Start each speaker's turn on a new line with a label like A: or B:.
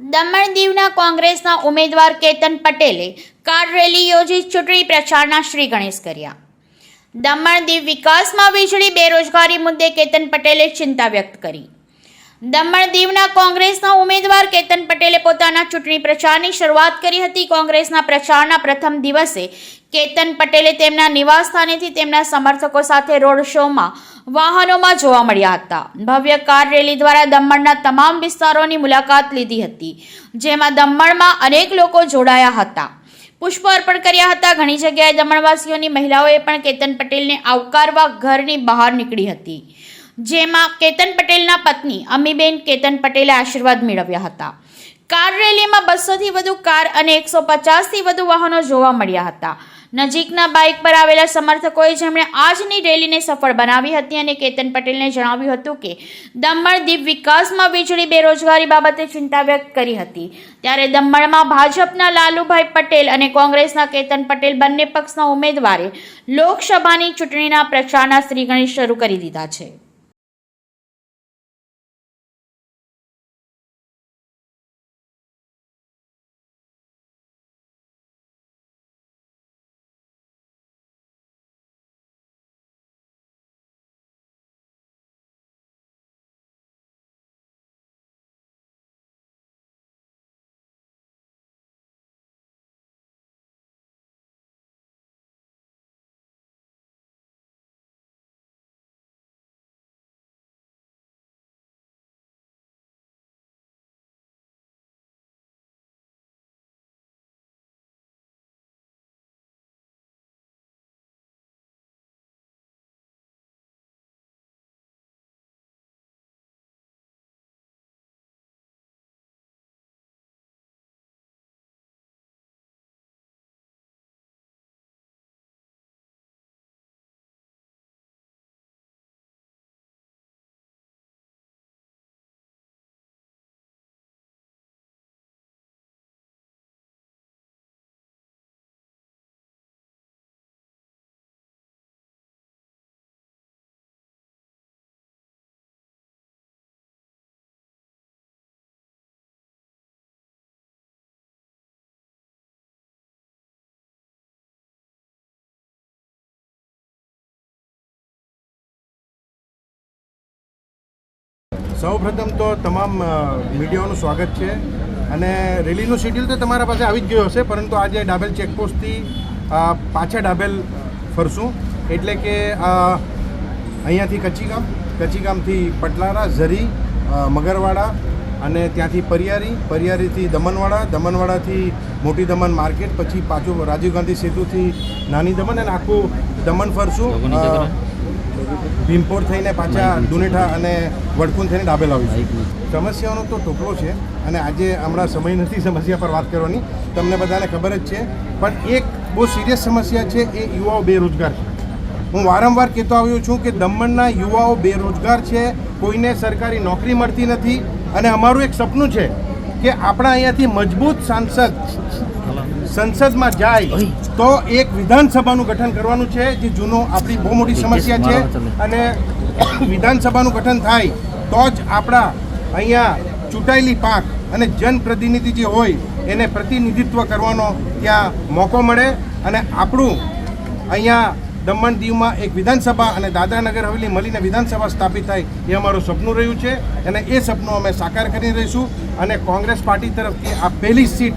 A: દમણ દીવના કોંગ્રેસના ઉમેદવાર કેતન પટેલે કાર રેલી યોજી ચૂંટણી પ્રચારના શ્રી ગણેશ કર્યા. દમણ દીવ વિકાસમાં વીજળી બેરોજગારી મુદ્દે કેતન પટેલે ચિંતા વ્યક્ત કરી. દમણ દીવના કોંગ્રેસના ઉમેદવાર કેતન પટેલે પોતાના ચૂંટણી પ્રચારની શરૂઆત કરી હતી. કોંગ્રેસના પ્રચારના પ્રથમ દિવસે કેતન પટેલે તેમના નિવાસસ્થાનેથી તેમના સમર્થકો સાથે રોડ શોમાં વાહનોમાં જોવા મળ્યા હતા. ભવ્ય કાર રેલી દ્વારા દમણના તમામ વિસ્તારોની મુલાકાત લીધી હતી, જેમાં દમણમાં અનેક લોકો જોડાયા હતા. પુષ્પ અર્પણ કર્યા હતા. ઘણી જગ્યાએ દમણવાસીઓની મહિલાઓએ પણ કેતન પટેલને આવકારવા ઘરની બહાર નીકળી હતી. જેમાં કેતન પટેલના પત્ની અમીબેન કેતન પટેલે આશીર્વાદ મેળવ્યા હતા. કાર રેલીમાં બસોથી વધુ કાર અને એકસો પચાસથી વધુ વાહનો જોવા મળ્યા હતા. નજીકના બાઇક પર આવેલા સમર્થકોએ જેમણે આજની રેલીને સફળ બનાવી હતી અને કેતન પટેલને જણાવ્યું હતું કે, દમણ દીપ વિકાસમાં વીજળી બેરોજગારી બાબતે ચિંતા વ્યક્ત કરી હતી. ત્યારે દમણમાં ભાજપના લાલુભાઈ પટેલ અને કોંગ્રેસના કેતન પટેલ બંને પક્ષના ઉમેદવારે લોકસભાની ચૂંટણીના પ્રચારના શ્રીગણેશ શરૂ કરી દીધા છે.
B: સૌપ્રથમ તો તમામ મીડિયાઓનું સ્વાગત છે. અને રેલીનું શેડ્યુલ તો તમારા પાસે આવી જ ગયું હશે પરંતુ આજે ડાબેલ ચેકપોસ્ટથી પાછા ડાબેલ ફરશું. એટલે કે અહીંયાથી કચ્છીગામ કચ્છીગામથી પટલારા ઝરી મગરવાડા અને ત્યાંથી પરિયારી પરિયારીથી દમણવાડા દમણવાડાથી મોટી દમણ માર્કેટ પછી પાછું રાજીવ ગાંધી સેતુથી નાની દમણ અને આખું દમણ ફરશું. ભીમપોર થઈને પાછા દુનેઠા અને વડકુન થઈને ડાબેલ આવીશું સમસ્યાઓનો તો ટોપલો છે અને આજે હમણાં સમય નથી સમસ્યા પર વાત કરવાની. તમને બધાને ખબર જ છે. પણ એક બહુ સિરિયસ સમસ્યા છે એ યુવાઓ બેરોજગાર છે. હું વારંવાર કહેતો આવ્યો છું કે દમણના યુવાઓ બેરોજગાર છે કોઈને સરકારી નોકરી મળતી નથી. અને અમારું એક સપનું છે કે આપણા અહીંયાથી મજબૂત સાંસદ સંસદમાં જાય તો એક વિધાનસભાનું ગઠન કરવાનું છે જે જૂનો આપણી બહુ મોટી સમસ્યા છે અને વિધાનસભાનું ગઠન થાય તો જ આપણા અહીંયા ચૂંટાયેલી પાંખ અને જનપ્રતિનિધિ જે હોય એને પ્રતિનિધિત્વ કરવાનો ત્યાં મોકો મળે અને આપણું અહીંયા દમણ દીવમાં એક વિધાનસભા અને દાદરાનગર હવેલી મળીને વિધાનસભા સ્થાપિત થાય એ અમારું સપનું રહ્યું છે. અને એ સપનું અમે સાકાર કરી રહીશું અને કોંગ્રેસ પાર્ટી તરફથી આ પહેલી સીટ